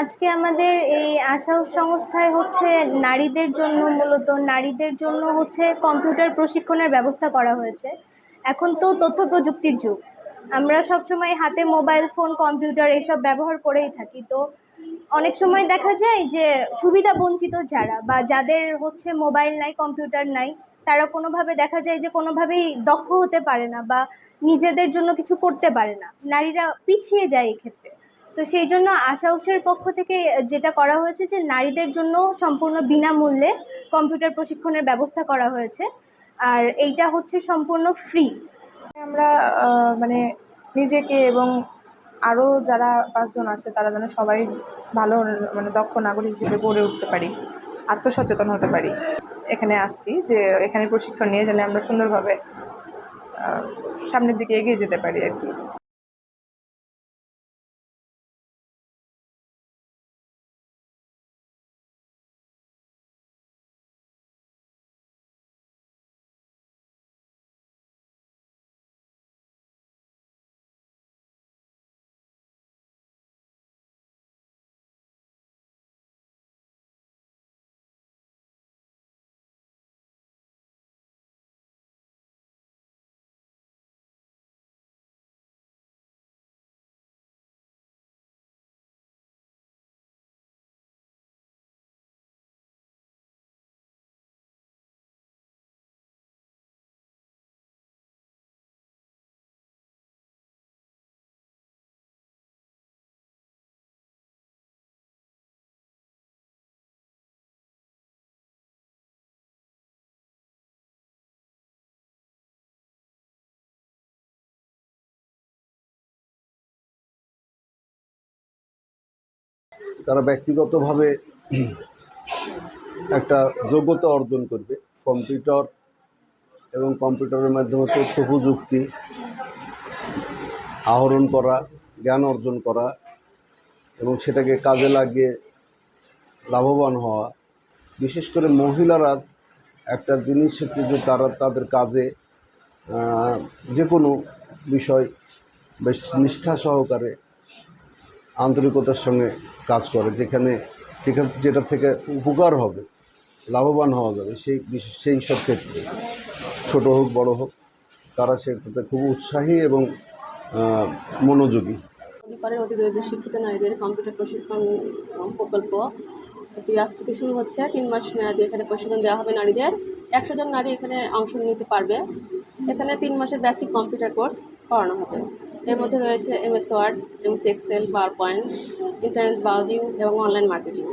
আজকে আমাদের এই আশা সংস্থায় হচ্ছে নারীদের জন্য মূলত নারীদের জন্য হচ্ছে কম্পিউটার প্রশিক্ষণের ব্যবস্থা করা হয়েছে। এখন তো তথ্য প্রযুক্তির যুগ। আমরা সবসময় হাতে মোবাইল, ফোন, কম্পিউটার এসব ব্যবহার করেই থাকি। তো অনেক সময় দেখা যায় যে সুবিধা বঞ্চিত যারা বা যাদের হচ্ছে মোবাইল নাই, কম্পিউটার নাই, তারা কোনোভাবে দেখা যায় যে কোনোভাবেই দক্ষ হতে পারে না বা নিজেদের জন্য কিছু করতে পারে না। নারীরা পিছিয়ে যায় এক্ষেত্রে। তো সেই জন্য আশা উসের পক্ষ থেকে যেটা করা হয়েছে যে নারীদের জন্য সম্পূর্ণ বিনামূল্যে কম্পিউটার প্রশিক্ষণের ব্যবস্থা করা হয়েছে। আর এইটা হচ্ছে সম্পূর্ণ ফ্রি। আমরা মানে নিজেকে এবং আরও যারা পাঁচজন আছে, তারা যেন সবাই ভালো মানে দক্ষ নাগরিক হিসেবে গড়ে উঠতে পারি, আত্মসচেতন হতে পারি। এখানে আসছি যে, এখানে প্রশিক্ষণ নিয়ে যেন আমরা সুন্দরভাবে সামনের দিকে এগিয়ে যেতে পারি আর কি। তারা ব্যক্তিগতভাবে একটা যোগ্যতা অর্জন করবে। কম্পিউটার এবং কম্পিউটারের মাধ্যমে তথ্য প্রযুক্তি আহরণ করা, জ্ঞান অর্জন করা এবং সেটাকে কাজে লাগিয়ে লাভবান হওয়া। বিশেষ করে মহিলারা একটা জিনিস হচ্ছে যে তারা তাদের কাজে যে কোনো বিষয় বেশ নিষ্ঠা সহকারে আন্তরিকতার সঙ্গে কাজ করে, যেখানে যেখান, যেটা থেকে উপকার হবে, লাভবান হওয়া যাবে, সেই সেই সব ক্ষেত্রে। ছোট হোক, বড় হোক, তারা সেটাতে খুব উৎসাহী এবং মনোযোগী। অধিকারের অতি দরিদ্র শিক্ষিত নারীদের কম্পিউটার প্রশিক্ষণ প্রকল্প এটি আজ থেকে শুরু হচ্ছে। তিন মাস মেয়াদি এখানে প্রশিক্ষণ দেওয়া হবে নারীদের। একশো জন নারী এখানে অংশ নিতে পারবে। এখানে তিন মাসের বেসিক কম্পিউটার কোর্স করানো হবে। এর মধ্যে রয়েছে MS Word MS Excel PowerPoint internet browsing এবং অনলাইন মার্কেটিং